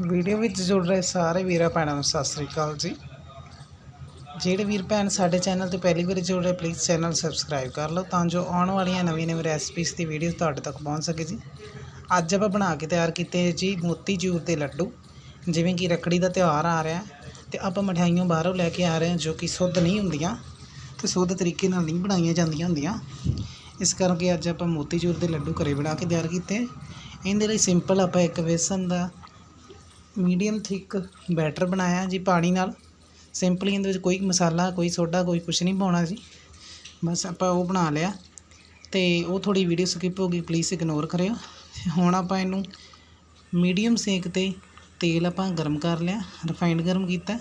Video ਵਿੱਚ ਜੁੜ ਰਹੇ ਸਾਰੇ ਵੀਰਾਂ ਭੈਣਾਂ ਨੂੰ ਸਤਿ ਸ੍ਰੀ ਅਕਾਲ ਜੀ। ਜਿਹੜੇ ਵੀਰ ਭੈਣ ਸਾਡੇ ਚੈਨਲ ਤੇ ਪਹਿਲੀ ਵਾਰ ਜੁੜ ਰਹੇ ਪਲੀਜ਼ ਚੈਨਲ ਸਬਸਕ੍ਰਾਈਬ ਕਰ ਲਓ ਤਾਂ ਜੋ ਆਉਣ ਵਾਲੀਆਂ ਨਵੀਆਂ ਨਵੀਆਂ ਰੈਸਪੀਜ਼ ਦੀ ਵੀਡੀਓ ਤੁਹਾਡੇ ਤੱਕ ਪਹੁੰਚ ਸਕੇ ਜੀ। ਅੱਜ ਆਪਾਂ ਬਣਾ ਕੇ ਤਿਆਰ ਕੀਤੇ ਜੀ ਮੋਤੀ ਚੂਰ ਦੇ ਲੱਡੂ, ਜਿਵੇਂ ਕਿ ਰੱਖੜੀ ਦਾ ਤਿਉਹਾਰ ਆ ਰਿਹਾ ਤੇ ਆਪਾਂ ਮਠਿਆਈਆਂ ਬਾਹਰੋਂ ਲੈ ਕੇ ਆ ਰਹੇ ਹਾਂ ਜੋ ਕਿ ਸ਼ੁੱਧ ਨਹੀਂ ਹੁੰਦੀਆਂ ਤੇ ਸ਼ੁੱਧ ਤਰੀਕੇ ਨਾਲ ਨਹੀਂ ਬਣਾਈਆਂ ਜਾਂਦੀਆਂ ਹੁੰਦੀਆਂ। ਇਸ ਕਰਕੇ ਅੱਜ ਆਪਾਂ ਮੋਤੀ ਚੂਰ ਦੇ ਲੱਡੂ ਘਰੇ ਬਣਾ ਕੇ ਤਿਆਰ ਕੀਤੇ। ਇਹਦੇ ਲਈ ਸਿੰਪਲ ਆਪਾਂ ਇੱਕ ਵੇਸਣ ਦਾ ਮੀਡੀਅਮ ਥਿੱਕ ਬੈਟਰ ਬਣਾਇਆ ਜੀ ਪਾਣੀ ਨਾਲ। ਸਿੰਪਲੀ ਇਹਦੇ ਵਿੱਚ ਕੋਈ ਮਸਾਲਾ, ਕੋਈ ਸੋਡਾ, ਕੋਈ ਕੁਛ ਨਹੀਂ ਪਾਉਣਾ ਜੀ। ਬਸ ਆਪਾਂ ਉਹ ਬਣਾ ਲਿਆ ਤੇ ਉਹ ਥੋੜੀ ਵੀਡੀਓ ਸਕਿਪ ਹੋ ਗਈ ਪਲੀਜ਼ ਇਗਨੋਰ ਕਰਿਓ। ਹੁਣ ਆਪਾਂ ਇਹਨੂੰ ਮੀਡੀਅਮ ਸੇਕ ਤੇ ਤੇਲ ਆਪਾਂ ਗਰਮ ਕਰ ਲਿਆ ਰਿਫਾਈਨਡ ਗਰਮ ਕੀਤਾ।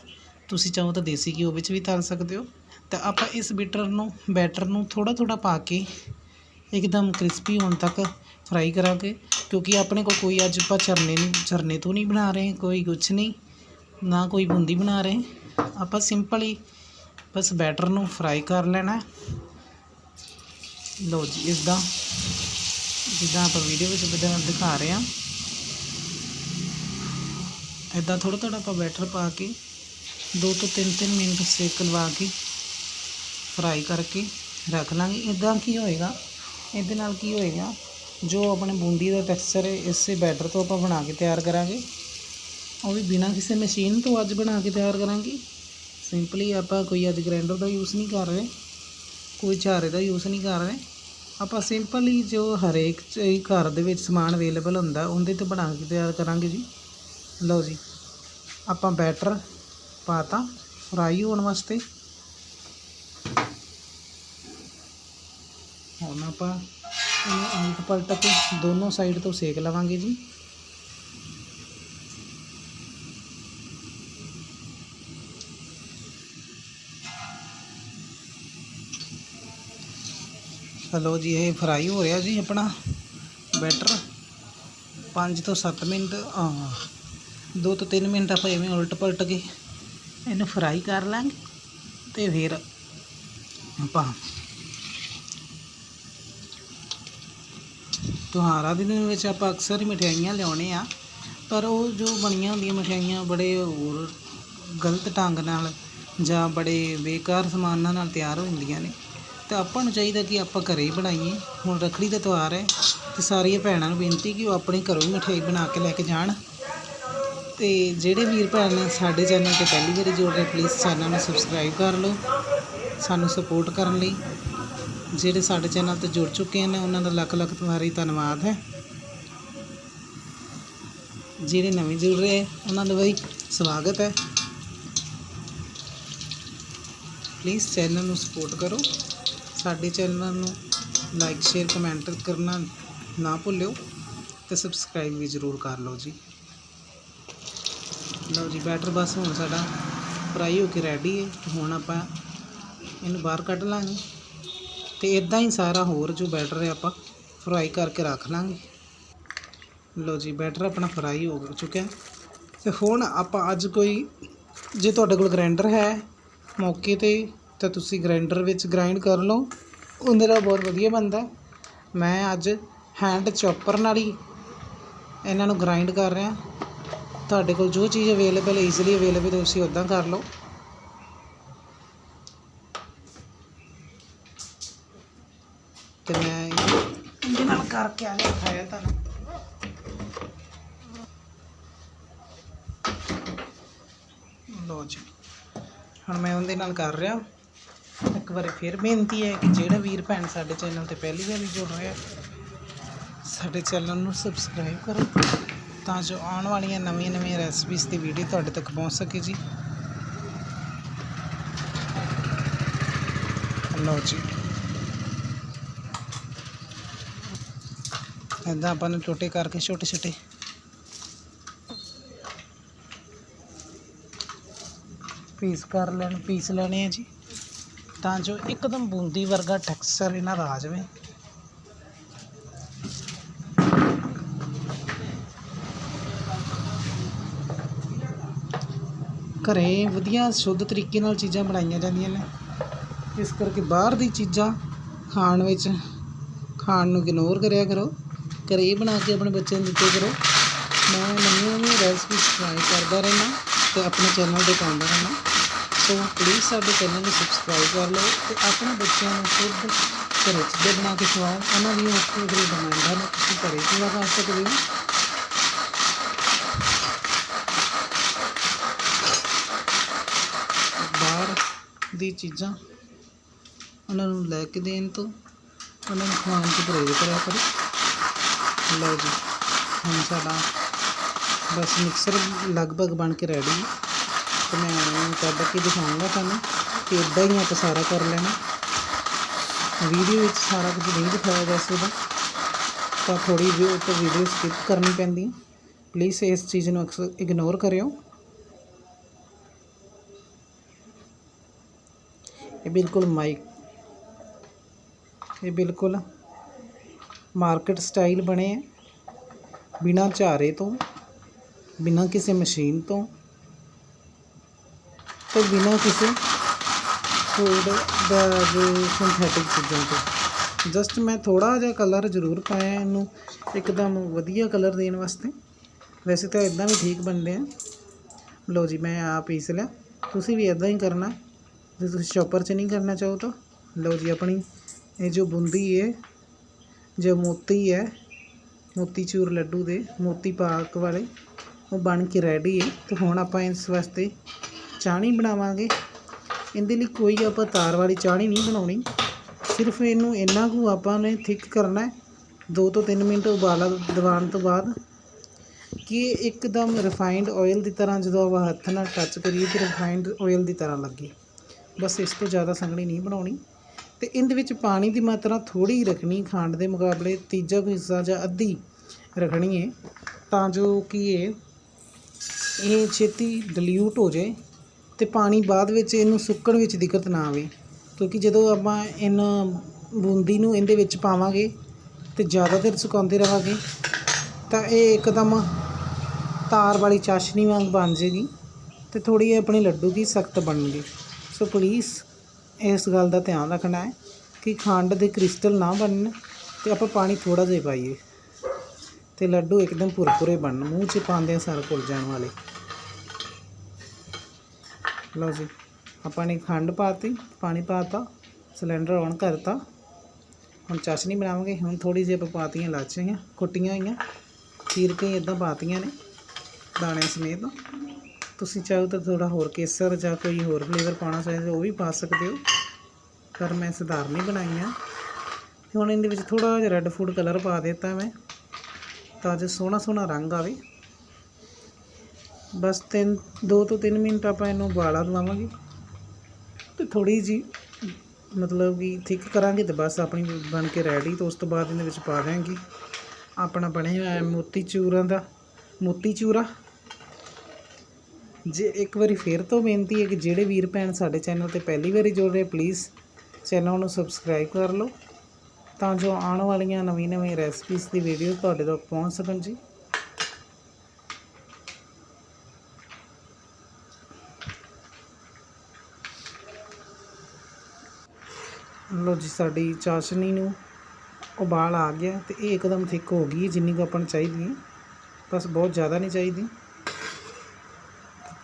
ਤੁਸੀਂ ਚਾਹੋ ਤਾਂ ਦੇਸੀ ਘਿਓ ਵਿੱਚ ਵੀ ਤਲ ਸਕਦੇ ਹੋ। ਤਾਂ ਆਪਾਂ ਇਸ ਬੀਟਰ ਨੂੰ, ਬੈਟਰ ਨੂੰ ਥੋੜਾ ਥੋੜਾ ਪਾ ਕੇ ਇੱਕਦਮ ਕ੍ਰਿਸਪੀ ਹੋਣ ਤੱਕ ਫਰਾਈ ਕਰਾਂਗੇ, ਕਿਉਂਕਿ ਆਪਣੇ ਕੋਲ ਕੋਈ ਅੱਜ ਆਪਾਂ ਝਰਨੇ ਨਹੀਂ ਝਰਨੇ ਤੋਂ ਨਹੀਂ ਬਣਾ ਰਹੇ, ਕੋਈ ਕੁਛ ਨਹੀਂ, ਨਾ ਕੋਈ ਬੂੰਦੀ ਬਣਾ ਰਹੇ। ਆਪਾਂ ਸਿੰਪਲ ਹੀ ਬਸ ਬੈਟਰ ਨੂੰ ਫਰਾਈ ਕਰ ਲੈਣਾ। ਲਓ ਜੀ, ਇਸਦਾ ਜਿੱਦਾਂ ਆਪਾਂ ਵੀਡੀਓ ਵਿੱਚ ਦਿਖਾ- ਦਿਖਾ ਰਹੇ ਹਾਂ। ਇਦਾਂ ਥੋੜਾ ਥੋੜਾ ਆਪਾਂ ਬੈਟਰ ਪਾ ਕੇ 2 ਤੋਂ 3-3 ਮਿੰਟ ਸੇਕ ਲਵਾ ਕੇ ਫਰਾਈ ਕਰਕੇ ਰੱਖ ਲਾਂਗੇ। ਇਦਾਂ ਕੀ ਹੋਏਗਾ? ਇਹਦੇ ਨਾਲ ਕੀ ਹੋਏਗਾ? ਜੋ ਆਪਣੇ ਬੂੰਦੀ ਦਾ ਟੈਕਸਚਰ ਹੈ, ਇਸੇ ਬੈਟਰ ਤੋਂ ਆਪਾਂ ਬਣਾ ਕੇ ਤਿਆਰ ਕਰਾਂਗੇ। ਉਹ ਵੀ ਬਿਨਾਂ ਕਿਸੇ ਮਸ਼ੀਨ ਤੋਂ ਅੱਜ ਬਣਾ ਕੇ ਤਿਆਰ ਕਰਾਂਗੇ। ਸਿੰਪਲੀ ਆਪਾਂ ਕੋਈ ਅੱਜ ਗ੍ਰਾਈਂਡਰ ਦਾ ਯੂਜ਼ ਨਹੀਂ ਕਰ ਰਹੇ। ਕੋਈ ਝਾਰੇ ਦਾ ਯੂਜ਼ ਨਹੀਂ ਕਰ ਰਹੇ। ਆਪਾਂ ਸਿੰਪਲੀ ਜੋ ਹਰੇਕ ਘਰ ਦੇ ਵਿੱਚ ਸਮਾਨ ਅਵੇਲੇਬਲ ਹੁੰਦਾ, ਉਹਦੇ ਤੇ ਬਣਾ ਕੇ ਤਿਆਰ ਕਰਾਂਗੇ ਜੀ। ਲਓ ਜੀ, ਆਪਾਂ ਬੈਟਰ ਪਾਤਾ ਫਰਾਈ ਹੋਣ ਵਾਸਤੇ। ਹੁਣ ਆਪਾਂ ਇਹਨੂੰ ਉਲਟ ਪਲਟ ਕੇ ਦੋਨੋਂ ਸਾਈਡ ਤੋਂ ਸੇਕ ਲਵਾਂਗੇ ਜੀ। ਹਲੋ ਜੀ, ਇਹ ਫਰਾਈ ਹੋ ਰਿਹਾ ਜੀ ਆਪਣਾ। ਬੈਟਰ 5 ਤੋਂ 7 ਮਿੰਟ ਆ 2 ਤੋਂ 3 ਮਿੰਟ ਆਪਾਂ ਐਵੇਂ ਉਲਟ ਪਲਟ ਕੇ ਇਹਨੂੰ ਫਰਾਈ ਕਰ ਲਾਂਗੇ ਤੇ ਫਿਰ ਆਪਾਂ ਤਿਉਹਾਰਾਂ ਦੇ ਦਿਨ ਵਿੱਚ ਆਪਾਂ ਅਕਸਰ ਹੀ ਮਠਿਆਈਆਂ ਲਿਆਉਣੇ ਆ, ਪਰ ਉਹ ਜੋ ਬਣੀਆਂ ਹੁੰਦੀਆਂ ਮਠਿਆਈਆਂ ਬੜੇ ਹੋਰ ਗਲਤ ਢੰਗ ਨਾਲ ਜਾਂ ਬੜੇ ਬੇਕਾਰ ਸਮਾਨਾਂ ਨਾਲ ਤਿਆਰ ਹੁੰਦੀਆਂ ਨੇ। ਤਾਂ ਆਪਾਂ ਨੂੰ ਚਾਹੀਦਾ ਕਿ ਆਪਾਂ ਘਰੇ ਹੀ ਬਣਾਈਏ। ਹੁਣ ਰੱਖੜੀ ਦਾ ਤਿਉਹਾਰ ਹੈ ਤੇ ਸਾਰੀਆਂ ਭੈਣਾਂ ਨੂੰ ਬੇਨਤੀ ਕਿ ਉਹ ਆਪਣੇ ਘਰੋਂ ਹੀ ਮਠਿਆਈ ਬਣਾ ਕੇ ਲੈ ਕੇ ਜਾਣ। ਤੇ ਜਿਹੜੇ ਵੀਰ ਭੈਣ ਨੇ ਸਾਡੇ ਚੈਨਲ ਤੇ ਪਹਿਲੀ ਵਾਰੀ ਜੁੜ ਰਹੇ ਪਲੀਜ਼ ਚੈਨਲ ਨੂੰ ਸਬਸਕ੍ਰਾਈਬ ਕਰ ਲਓ। ਸਾਨੂੰ ਸਪੋਰਟ ਕਰਨ ਲਈ। ਜਿਹੜੇ ਸਾਡੇ ਚੈਨਲ ਤੇ ਜੁੜ ਚੁੱਕੇ ਨੇ, ਉਹਨਾਂ ਦਾ ਲੱਖ ਲੱਖ ਤੁਹਾਰੀ ਧੰਨਵਾਦ ਹੈ। ਜਿਹੜੇ ਨਵੇਂ ਜੁੜ ਰਹੇ, ਉਹਨਾਂ ਦਾ ਵੀ ਸਵਾਗਤ ਹੈ। ਪਲੀਜ਼ ਚੈਨਲ ਨੂੰ ਸਪੋਰਟ ਕਰੋ। ਸਾਡੇ ਚੈਨਲ ਨੂੰ ਲਾਈਕ ਸ਼ੇਅਰ ਕਮੈਂਟ ਕਰਨਾ ਨਾ ਭੁੱਲਿਓ ਤੇ ਸਬਸਕ੍ਰਾਈਬ ਵੀ ਜ਼ਰੂਰ ਕਰ ਲਓ ਜੀ। ਲਓ ਜੀ ਬੈਟਰ ਬਸ ਹੁਣ ਸਾਡਾ ਫਰਾਈ ਹੋ ਕੇ ਰੈਡੀ ਹੈ। ਹੁਣ ਆਪਾਂ ਇਹਨੂੰ ਬਾਹਰ ਕੱਢ ਲਾਂਗੇ। ਤੇ ਇਦਾਂ ਹੀ ਸਾਰਾ ਹੋਰ ਜੋ ਬੈਟਰ ਹੈ ਆਪਾਂ ਫਰਾਈ ਕਰਕੇ ਰੱਖ ਲਾਂਗੇ। ਲਓ ਜੀ, ਬੈਟਰ ਆਪਣਾ ਫਰਾਈ ਹੋ ਚੁੱਕਿਆ। ਤੇ ਹੁਣ ਆਪਾਂ ਅੱਜ ਕੋਈ, ਜੇ ਤੁਹਾਡੇ ਕੋਲ ਗ੍ਰਾਈਂਡਰ ਹੈ ਮੌਕੇ ਤੇ, ਤਾਂ ਤੁਸੀਂ ਗ੍ਰਾਈਂਡਰ ਵਿੱਚ ਗ੍ਰਾਈਂਡ ਕਰ ਲਓ। ਉਹਦੇ ਨਾਲ ਬਹੁਤ ਵਧੀਆ ਬਣਦਾ ਮੈਂ ਅੱਜ ਹੈਂਡ ਚੌਪਰ ਨਾਲ ਹੀ ਇਹਨਾਂ ਨੂੰ ਗ੍ਰਾਈਂਡ ਕਰ ਰਿਹਾ। ਤੁਹਾਡੇ ਕੋਲ ਜੋ ਚੀਜ਼ ਅਵੇਲੇਬਲ ਈਜ਼ੀਲੀ ਅਵੇਲੇਬਲ ਤੁਸੀਂ ਉਦਾਂ ਕਰ ਲਓ ਤੇ ਮੈਂ ਇਹਦੇ ਨਾਲ ਕਰਕੇ ਤੁਹਾਨੂੰ ਲੋ ਜੀ, ਹੁਣ ਮੈਂ ਉਹਦੇ ਨਾਲ ਕਰ ਰਿਹਾ। ਇੱਕ ਵਾਰੀ ਫਿਰ ਬੇਨਤੀ ਹੈ ਕਿ ਜਿਹੜਾ ਵੀਰ ਭੈਣ ਸਾਡੇ ਚੈਨਲ ਤੇ ਪਹਿਲੀ ਵਾਰੀ ਜੁੜ ਰਿਹਾ, ਸਾਡੇ ਚੈਨਲ ਨੂੰ ਸਬਸਕ੍ਰਾਈਬ ਕਰੋ, ਤਾਂ ਜੋ ਆਉਣ ਵਾਲੀਆਂ ਨਵੀਆਂ ਨਵੀਆਂ ਰੈਸਪੀਜ਼ ਦੀ ਵੀਡੀਓ ਤੁਹਾਡੇ ਤੱਕ ਪਹੁੰਚ ਸਕੇ ਜੀ। ਲਓ ਜੀ। ਇੱਦਾਂ ਆਪਾਂ ਨੂੰ ਟੋਟੇ ਕਰਕੇ ਛੋਟੇ ਛੋਟੇ। ਪੀਸ ਕਰ ਲੈਣ, ਪੀਸ ਲੈਣੇ ਆ ਜੀ। ਤਾਂ ਜੋ ਇੱਕਦਮ ਬੂੰਦੀ ਵਰਗਾ ਟੈਕਸਚਰ ਇਹਨਾਂ ਦਾ ਆ ਜਾਵੇ। ਘਰੇ ਵਧੀਆ, ਸ਼ੁੱਧ ਤਰੀਕੇ ਨਾਲ ਚੀਜ਼ਾਂ ਬਣਾਈਆਂ ਜਾਂਦੀਆਂ ਨੇ। ਇਸ ਕਰਕੇ ਬਾਹਰ ਦੀ ਚੀਜ਼ਾਂ ਖਾਣ ਵਿੱਚ, ਖਾਣ ਨੂੰ ਇਗਨੋਰ ਕਰਿਆ ਕਰੋ। ਘਰੇ ਹੀ ਬਣਾ ਕੇ ਆਪਣੇ ਬੱਚਿਆਂ ਨੂੰ ਦਿੱਤੇ ਕਰੋ। ਮੈਂ ਨਵੀਆਂ ਨਵੀਆਂ ਰੈਸਪੀ ਰੈਸਪੀਸ ਟਰਾਈ ਕਰਦਾ ਰਹਿੰਦਾ ਅਤੇ ਆਪਣੇ ਚੈਨਲ ਤੇ ਪਾਉਂਦਾ ਰਹਿਣਾ ਸੋ ਪਲੀਜ਼ ਸਾਡੇ ਚੈਨਲ ਨੂੰ ਸਬਸਕ੍ਰਾਈਬ ਕਰ ਲਓ ਅਤੇ ਆਪਣੇ ਬੱਚਿਆਂ ਨੂੰ ਖੁਦ ਘਰੇ ਚੀਜ਼ਾਂ ਬਣਾ ਕੇ ਖਵਾਓ। ਉਹਨਾਂ ਦੀਆਂ ਉੱਥੇ ਜਿਹੜੀ ਡਿਮਾਂਡਾਂ ਨੂੰ, ਤੁਸੀਂ ਘਰੇ ਪੂਰਾ ਕਰ ਸਕਦੇ ਹੋ। ਬਾਹਰ ਦੀ ਚੀਜ਼ਾਂ ਉਹਨਾਂ ਨੂੰ ਲੈ ਕੇ ਦੇਣ ਤੋਂ, ਉਹਨਾਂ ਨੂੰ ਖਵਾਉਣ ਤੋਂ ਪਰਹੇਜ਼ ਕਰਿਆ ਕਰੋ। ਲਓ ਜੀ। ਹੁਣ ਸਾਡਾ ਬਸ ਮਿਕਸਰ ਲਗਭਗ ਬਣ ਕੇ ਰੈਡੀ ਹੈ। ਤੇ ਮੈਂ ਇਹਨੂੰ ਕੱਢ ਕੇ ਦਿਖਾਉਂਗਾ ਤੁਹਾਨੂੰ ਕਿ ਇਦਾਂ ਹੀ ਆਪਾਂ ਸਾਰਾ ਕਰ ਲੈਣਾ। ਵੀਡੀਓ ਵਿੱਚ ਸਾਰਾ ਕੁਝ ਨਹੀਂ ਦਿਖਾਇਆ ਜਾ ਸਕਦਾ। ਤਾਂ ਥੋੜੀ ਜਿਹੀ ਤਾਂ ਵੀਡੀਓ ਸਕਿਪ ਕਰਨੀ ਪੈਂਦੀ ਹੈ। ਪਲੀਜ਼ ਇਸ ਚੀਜ਼ ਨੂੰ ਇਗਨੋਰ ਕਰਿਓ। ਇਹ ਬਿਲਕੁਲ ਮਾਈਕ ਇਹ ਬਿਲਕੁਲ ਮਾਰਕੀਟ ਸਟਾਈਲ ਬਣੇ ਹੈ ਬਿਨਾਂ ਝਾਰੇ ਤੋਂ, ਬਿਨਾਂ ਕਿਸੇ ਮਸ਼ੀਨ ਤੋਂ ਅਤੇ ਬਿਨਾਂ ਕਿਸੇ ਫੂਡ ਦਾ ਜੋ ਸਿੰਥੈਟਿਕ ਚੀਜ਼ਾਂ ਤੋਂ। ਜਸਟ ਮੈਂ ਥੋੜਾ ਜਿਹਾ ਕਲਰ ਜ਼ਰੂਰ ਪਾਇਆ ਇਹਨੂੰ, ਇੱਕਦਮ ਵਧੀਆ ਕਲਰ ਦੇਣ ਵਾਸਤੇ। ਵੈਸੇ ਤਾਂ ਇਦਾਂ ਵੀ ਠੀਕ ਬਣਦੇ ਆ। ਲਓ ਜੀ, ਮੈਂ ਆ ਪੀਸ ਲਿਆ। ਤੁਸੀਂ ਵੀ ਇਦਾਂ ਹੀ ਕਰਨਾ। ਜੇ ਤੁਸੀਂ ਚੌਪਰ 'ਚ ਨਹੀਂ ਕਰਨਾ ਚਾਹੋ ਤਾਂ। ਲਓ ਜੀ, ਆਪਣੀ ਇਹ ਜੋ ਬੁੰਦੀ ਹੈ ਜੋ ਮੋਤੀ ਹੈ, ਮੋਤੀ ਚੂਰ ਲੱਡੂ ਦੇ, ਮੋਤੀ ਪਾਕ ਵਾਲੇ, ਉਹ ਬਣ ਕੇ ਰੈਡੀ ਹੈ ਤੇ ਹੁਣ ਆਪਾਂ ਇਸ ਵਾਸਤੇ ਚਾਹਣੀ ਬਣਾਵਾਂਗੇ। ਇਹਦੇ ਲਈ ਕੋਈ ਆਪਾਂ ਤਾਰ ਵਾਲੀ ਚਾਹਣੀ ਨਹੀਂ ਬਣਾਉਣੀ। ਸਿਰਫ ਇਹਨੂੰ ਇੰਨਾ ਕੁ ਆਪਾਂ ਨੇ ਥਿਕ ਕਰਨਾ ਹੈ। 2 ਤੋਂ 3 ਮਿੰਟ ਉਬਾਲਾ ਦਿਵਾਉਣ ਤੋਂ ਬਾਅਦ ਕਿ ਇੱਕਦਮ ਰਿਫਾਈਨਡ ਆਇਲ ਦੀ ਤਰ੍ਹਾਂ ਜਦੋਂ ਆਪਾਂ ਹੱਥ ਨਾਲ ਟੱਚ ਕਰੀਏ ਤੇ ਰਿਫਾਈਨਡ ਆਇਲ ਦੀ ਤਰ੍ਹਾਂ ਲੱਗੇ। ਬਸ ਇਸ ਤੋਂ ਜ਼ਿਆਦਾ ਸੰਘਣੀ ਨਹੀਂ ਬਣਾਉਣੀ। ਤੇ ਇਹਦੇ ਵਿੱਚ ਪਾਣੀ ਦੀ ਮਾਤਰਾ ਥੋੜੀ ਰੱਖਣੀ, ਖੰਡ ਦੇ ਮੁਕਾਬਲੇ ਤੀਜਾ ਕੁ ਹਿੱਸਾ ਜਾਂ ਅੱਧੀ ਰੱਖਣੀ ਹੈ ਤਾਂ ਜੋ ਕਿ ਇਹ ਇਹ ਛੇਤੀ ਡਿਲਿਊਟ ਹੋ ਜਾਏ ਤੇ ਪਾਣੀ ਬਾਅਦ ਵਿੱਚ ਇਹਨੂੰ ਸੁੱਕਣ ਵਿੱਚ ਦਿੱਕਤ ਨਾ ਆਵੇ। ਕਿਉਂਕਿ ਜਦੋਂ ਆਪਾਂ ਇਹਨਾਂ ਬੂੰਦੀ ਨੂੰ ਇਹਦੇ ਵਿੱਚ ਪਾਵਾਂਗੇ ਤੇ ਜ਼ਿਆਦਾ ਦੇਰ ਸੁਕਾਉਂਦੇ ਰਹਾਂਗੇ, ਤਾਂ ਇਹ ਇੱਕਦਮ ਤਾਰ ਵਾਲੀ ਚਾਸ਼ਨੀ ਵਾਂਗ ਬਣ ਜੇਗੀ ਤੇ ਥੋੜੀ ਆਪਣੇ ਲੱਡੂ ਵੀ ਸਖਤ ਬਣਨਗੇ। ਸੋ ਪਲੀਜ਼ ਇਸ ਗੱਲ ਦਾ ਧਿਆਨ ਰੱਖਣਾ ਹੈ ਕਿ ਖੰਡ ਦੇ ਕ੍ਰਿਸਟਲ ਨਾ ਬਣਨ ਤੇ ਆਪਾਂ ਪਾਣੀ ਥੋੜਾ ਜਿਹਾ ਪਾਈਏ ਤੇ ਲੱਡੂ ਇੱਕਦਮ ਭੁਰਭੁਰੇ ਬਣਨ, ਮੂੰਹ 'ਚ ਪਾਉਂਦੇ ਸਾਰਾ ਭੁੱਲ ਜਾਣ ਵਾਲੇ। ਲਓ ਜੀ, ਆਪਾਂ ਨੇ ਖੰਡ ਪਾਤੀ, ਪਾਣੀ ਪਾਤਾ, ਸਿਲੰਡਰ ਔਨ ਕਰਤਾ। ਹੁਣ ਚਾਸ਼ਨੀ ਬਣਾਵਾਂਗੇ, ਹੁਣ ਥੋੜੀ ਜਿਹੀ ਆਪਾਂ ਪਾਤੀਆਂ ਲਾਚੀਆਂ ਕੁੱਟੀਆਂ ਹੋਈਆਂ ਚੀਰ ਕੇ ਇਦਾਂ ਪਾਤੀਆਂ ਨੇ ਦਾਣੇ ਸਮੇਤ। ਤੁਸੀਂ ਚਾਹੋ ਤਾਂ ਥੋੜਾ ਹੋਰ ਕੇਸਰ ਜਾਂ ਕੋਈ ਹੋਰ ਫਲੇਵਰ ਪਾਉਣਾ ਚਾਹੀਦਾ ਉਹ ਵੀ ਪਾ ਸਕਦੇ ਹੋ। ਪਰ ਮੈਂ ਸਧਾਰਨੀ ਬਣਾਈਆਂ ਤੇ ਹੁਣ ਇਹਦੇ ਵਿੱਚ ਥੋੜਾ ਜਿਹਾ ਰੈੱਡ ਫੂਡ ਕਲਰ ਪਾ ਦਿੱਤਾ ਮੈਂ, ਤਾਂ ਜੋ ਸੋਹਣਾ ਸੋਹਣਾ ਰੰਗ ਆਵੇ। ਬਸ ਤਿੰਨ, ਦੋ ਤੋਂ ਤਿੰਨ ਮਿੰਟ ਆਪਾਂ ਇਹਨੂੰ ਉਬਾਲਾ ਦਵਾਵਾਂਗੇ ਤੇ ਥੋੜੀ ਜੀ ਮਤਲਬ ਕਿ ਥਿਕ ਕਰਾਂਗੇ ਤੇ ਬਸ ਆਪਣੀ ਬਣ ਕੇ ਰੈਡੀ ਤੋਂ ਉਸ ਤੋਂ ਬਾਅਦ ਇਹਦੇ ਵਿੱਚ ਪਾ ਦਿਆਂਗੇ ਆਪਣਾ ਬਣਿਆ ਹੋਇਆ ਮੋਤੀ ਚੂਰਾਂ ਦਾ, ਮੋਤੀ ਚੂਰਾ। ਜੇ ਇੱਕ ਵਾਰੀ ਫੇਰ ਤੋਂ ਬੇਨਤੀ ਹੈ ਕਿ ਜਿਹੜੇ ਵੀਰ ਭੈਣ ਸਾਡੇ ਚੈਨਲ ਤੇ ਪਹਿਲੀ ਵਾਰੀ ਜੁੜ ਰਹੇ ਪਲੀਜ਼ ਚੈਨਲ ਨੂੰ ਸਬਸਕ੍ਰਾਈਬ ਕਰ ਲਓ, ਤਾਂ ਜੋ ਆਉਣ ਵਾਲੀਆਂ ਨਵੀਂ ਨਵੀਂ ਰੈਸਪੀਜ਼ ਦੀ ਵੀਡੀਓ ਤੁਹਾਡੇ ਤੱਕ ਪਹੁੰਚ ਸਕਣ ਜੀ। ਲੋ ਜੀ, ਸਾਡੀ ਚਾਸ਼ਨੀ ਨੂੰ ਉਬਾਲ ਆ ਗਿਆ ਤੇ ਇਹ ਇੱਕਦਮ ਥਿੱਕ ਹੋ ਗਈ ਜਿੰਨੀ ਕੁ ਆਪਾਂ ਨੂੰ ਚਾਹੀਦੀ ਹੈ। ਬਸ ਬਹੁਤ ਜ਼ਿਆਦਾ ਨਹੀਂ ਚਾਹੀਦੀ।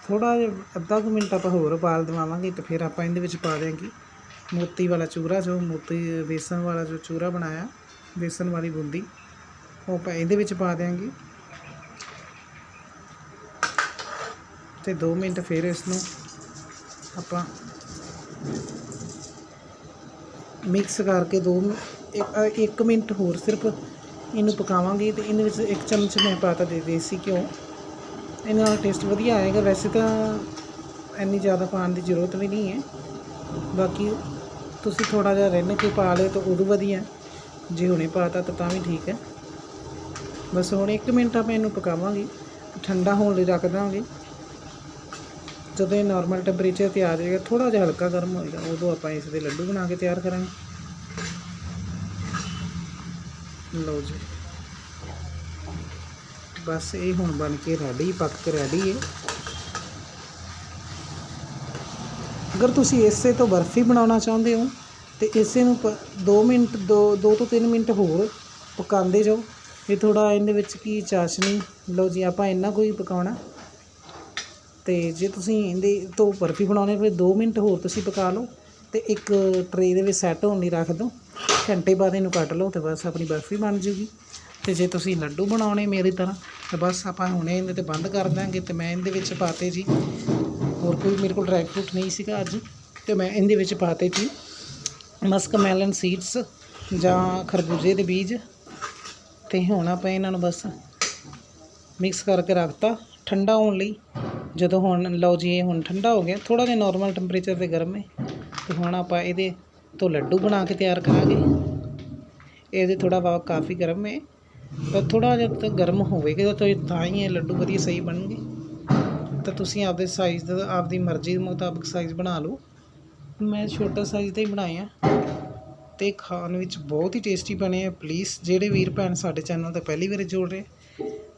ਥੋੜਾ ਜਿਹਾ ਅੱਧਾ ਕੁ ਮਿੰਟ ਆਪਾਂ ਹੋਰ ਉਬਾਲ ਦਵਾਵਾਂਗੇ ਤੇ ਫਿਰ ਆਪਾਂ ਇਹਦੇ ਵਿੱਚ ਪਾ ਦਿਆਂਗੇ ਮੋਤੀ ਵਾਲਾ ਚੂਰਾ, ਜੋ ਮੋਤੀ ਬੇਸਨ ਵਾਲਾ ਜੋ ਚੂਰਾ ਬਣਾਇਆ ਬੇਸਨ ਵਾਲੀ ਬੂੰਦੀ, ਉਹ ਆਪਾਂ ਇਹਦੇ ਵਿੱਚ ਪਾ ਦਿਆਂਗੇ। ਤੇ 2 ਮਿੰਟ ਫਿਰ ਇਸ ਨੂੰ ਆਪਾਂ ਮਿਕਸ ਕਰਕੇ 2 1 ਮਿੰਟ ਹੋਰ ਸਿਰਫ ਇਹਨੂੰ ਪਕਾਵਾਂਗੇ ਤੇ ਇਹਦੇ ਵਿੱਚ ਇੱਕ ਚਮਚ ਮੈਂ ਪਾਤਾ ਦੇ, ਦੇਸੀ ਘਿਓ। ਇਹਨਾਂ ਨਾਲ ਟੇਸਟ ਵਧੀਆ ਆਏਗਾ। ਵੈਸੇ ਤਾਂ ਇੰਨੀ ਜ਼ਿਆਦਾ ਪਾਉਣ ਦੀ ਜ਼ਰੂਰਤ ਵੀ ਨਹੀਂ ਹੈ। ਬਾਕੀ ਤੁਸੀਂ ਥੋੜਾ ਜਿਹਾ ਰਿੰਨ ਕੇ ਪਾ ਲਿਓ ਤਾਂ ਉਦੋਂ ਵਧੀਆ। ਜੇ ਹੁਣੇ ਪਾਤਾ ਤਾਂ ਤਾਂ ਵੀ ਠੀਕ ਹੈ। ਬਸ ਹੁਣ 1 ਮਿੰਟ ਆਪਾਂ ਇਹਨੂੰ ਪਕਾਵਾਂਗੇ। ਠੰਡਾ ਹੋਣ ਲਈ ਰੱਖ ਦਾਂਗੇ। ਜਦੋਂ ਇਹ ਨਾਰਮਲ ਟੈਂਪਰੇਚਰ ਤੇ ਆ ਜਾਏਗਾ ਥੋੜਾ ਜਿਹਾ ਹਲਕਾ ਗਰਮ ਹੋਏਗਾ, ਉਦੋਂ ਆਪਾਂ ਇਸ ਦੇ ਲੱਡੂ ਬਣਾ ਕੇ ਤਿਆਰ ਕਰਾਂਗੇ। ਲਓ ਜੀ। ਬਸ ਇਹ ਹੁਣ ਬਣ ਕੇ ਰੈਡੀ ਪੱਕ ਕੇ ਰੈਡੀ ਹੈ ਅਗਰ ਤੁਸੀਂ ਇਸੇ ਤੋਂ ਬਰਫੀ ਬਣਾਉਣਾ ਚਾਹੁੰਦੇ ਹੋ, ਤੇ ਇਸੇ ਨੂੰ 2 ਮਿੰਟ 2 2 ਤੋਂ 3 ਮਿੰਟ ਹੋਰ ਪਕਾਉਂਦੇ ਜਾਓ। ਇਹ ਥੋੜਾ ਇਹਦੇ ਵਿੱਚ ਕੀ ਚਾਸ਼ਨੀ, ਲਓ ਜੀ, ਆਪਾਂ ਇੰਨਾ ਕੋਈ ਪਕਾਉਣਾ। ਤੇ ਜੇ ਤੁਸੀਂ ਇਹਦੇ ਤੋਂ ਬਰਫੀ ਬਣਾਉਣੀ ਫਿਰ 2 ਮਿੰਟ ਹੋਰ ਤੁਸੀਂ ਪਕਾ ਲਓ, ਤੇ ਇੱਕ ਟਰੇ ਦੇ ਵਿੱਚ ਸੈੱਟ ਹੋਣ ਲਈ ਰੱਖ ਦਿਓ। ਘੰਟੇ ਬਾਅਦ ਇਹਨੂੰ ਕੱਟ ਲਓ ਤੇ ਬਸ ਆਪਣੀ ਬਰਫੀ ਬਣ ਜੂਗੀ। ਅਤੇ ਜੇ ਤੁਸੀਂ ਲੱਡੂ ਬਣਾਉਣੇ ਮੇਰੀ ਤਰ੍ਹਾਂ, ਤਾਂ ਬਸ ਆਪਾਂ ਹੁਣੇ ਇਹਦੇ ਤੇ ਬੰਦ ਕਰ ਦਾਂਗੇ ਤੇ ਮੈਂ ਇਹਦੇ ਵਿੱਚ ਪਾਤੇ ਜੀ। ਹੋਰ ਕੋਈ ਮੇਰੇ ਕੋਲ ਡਰਾਈ ਫਰੂਟ ਨਹੀਂ ਸੀਗਾ ਅੱਜ ਅਤੇ ਮੈਂ ਇਹਦੇ ਵਿੱਚ ਪਾਤੇ ਜੀ ਮਸਕ ਮੈਲਨ ਸੀਡਸ ਜਾਂ ਖਰਬੂਜੇ ਦੇ ਬੀਜ। ਤੇ ਹੁਣ ਆਪਾਂ ਇਹਨਾਂ ਨੂੰ ਬਸ ਮਿਕਸ ਕਰਕੇ ਰੱਖਤਾ, ਠੰਡਾ ਹੋਣ ਲਈ। ਜਦੋਂ ਹੁਣ, ਲਓ ਜੀ, ਇਹ ਹੁਣ ਠੰਡਾ ਹੋ ਗਿਆ ਥੋੜਾ ਜਿਹਾ ਨਾਰਮਲ ਟੈਂਪਰੇਚਰ ਤੇ ਗਰਮ ਹੈ। ਤੇ ਹੁਣ ਆਪਾਂ ਇਹਦੇ ਤੋਂ ਲੱਡੂ ਬਣਾ ਕੇ ਤਿਆਰ ਕਰਾਂਗੇ। ਇਹਦੇ ਥੋੜਾ ਵਾ ਕਾਫੀ ਗਰਮ ਹੈ। ਥੋੜਾ ਜਿਹਾ ਤਾਂ ਗਰਮ ਹੋਵੇਗਾ ਤਾਂ ਤਾਂ ਹੀ ਇਹ ਲੱਡੂ ਵਧੀਆ ਸਹੀ ਬਣਨਗੇ। ਤਾਂ ਤੁਸੀਂ ਆਪਦੇ ਸਾਈਜ਼ ਦਾ, ਆਪਦੀ ਮਰਜ਼ੀ ਦੇ ਮੁਤਾਬਕ ਸਾਈਜ਼ ਬਣਾ ਲਓ। ਮੈਂ ਛੋਟਾ ਸਾਈਜ਼ ਦਾ ਹੀ ਬਣਾਇਆ। ਤੇ ਖਾਣ ਵਿੱਚ ਬਹੁਤ ਹੀ ਟੇਸਟੀ ਬਣੇ ਆ। ਪਲੀਜ਼ ਜਿਹੜੇ ਵੀਰ ਭੈਣ ਸਾਡੇ ਚੈਨਲ ਤੇ ਪਹਿਲੀ ਵਾਰ ਜੁੜ ਰਹੇ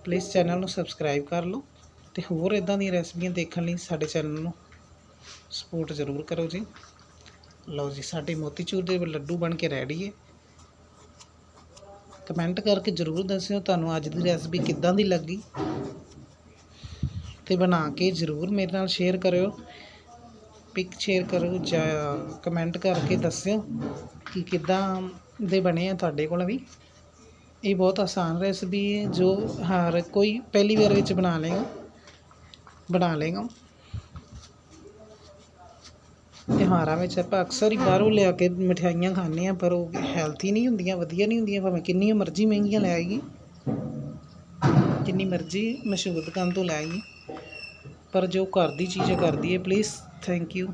ਪਲੀਜ਼ ਚੈਨਲ ਨੂੰ ਸਬਸਕ੍ਰਾਈਬ ਕਰ ਲਓ। ਤੇ ਹੋਰ ਇਦਾਂ ਦੀਆਂ ਰੈਸਪੀਆਂ ਦੇਖਣ ਲਈ ਸਾਡੇ ਚੈਨਲ ਨੂੰ ਸਪੋਰਟ ਜ਼ਰੂਰ ਕਰੋ ਜੀ। ਲਓ ਜੀ, ਸਾਡੇ ਮੋਤੀਚੂਰ ਦੇ ਲੱਡੂ ਬਣ ਕੇ ਰੈਡੀ ਹੈ। ਕਮੈਂਟ ਕਰਕੇ ਜ਼ਰੂਰ ਦੱਸਿਓ ਤੁਹਾਨੂੰ ਅੱਜ ਦੀ ਰੈਸਪੀ ਕਿੱਦਾਂ ਦੀ ਲੱਗੀ। ਤੇ ਬਣਾ ਕੇ ਜ਼ਰੂਰ ਮੇਰੇ ਨਾਲ ਸ਼ੇਅਰ ਕਰਿਓ। ਪਿਕ ਸ਼ੇਅਰ ਕਰੋ ਜਾਂ ਕਮੈਂਟ ਕਰਕੇ ਦੱਸਿਓ ਕਿ ਕਿੱਦਾਂ ਦੇ ਬਣੇ ਆ ਤੁਹਾਡੇ ਕੋਲ ਵੀ। ਇਹ ਬਹੁਤ ਆਸਾਨ ਰੈਸਪੀ ਹੈ ਜੋ ਹਰ ਕੋਈ ਪਹਿਲੀ ਵਾਰ ਵਿੱਚ ਬਣਾ ਲੇਗਾ ਬਣਾ ਲੇਗਾ ਤਿਉਹਾਰਾਂ ਵਿੱਚ ਆਪਾਂ ਅਕਸਰ ਹੀ ਬਾਹਰੋਂ ਲਿਆ ਕੇ ਮਠਿਆਈਆਂ ਖਾਂਦੇ ਹਾਂ, ਪਰ ਉਹ ਹੈਲਥੀ ਨਹੀਂ ਹੁੰਦੀਆਂ, ਵਧੀਆ ਨਹੀਂ ਹੁੰਦੀਆਂ, ਭਾਵੇਂ ਕਿੰਨੀਆਂ ਮਰਜ਼ੀ ਮਹਿੰਗੀਆਂ ਲੈ ਆਈਏ। ਜਿੰਨੀ ਮਰਜ਼ੀ ਮਸ਼ਹੂਰ ਦੁਕਾਨ ਤੋਂ ਲੈ ਆਈਏ। ਪਰ ਜੋ ਘਰ ਦੀ ਚੀਜ਼ ਹੈ ਘਰ ਦੀ ਹੈ ਪਲੀਜ਼ ਥੈਂਕ ਯੂ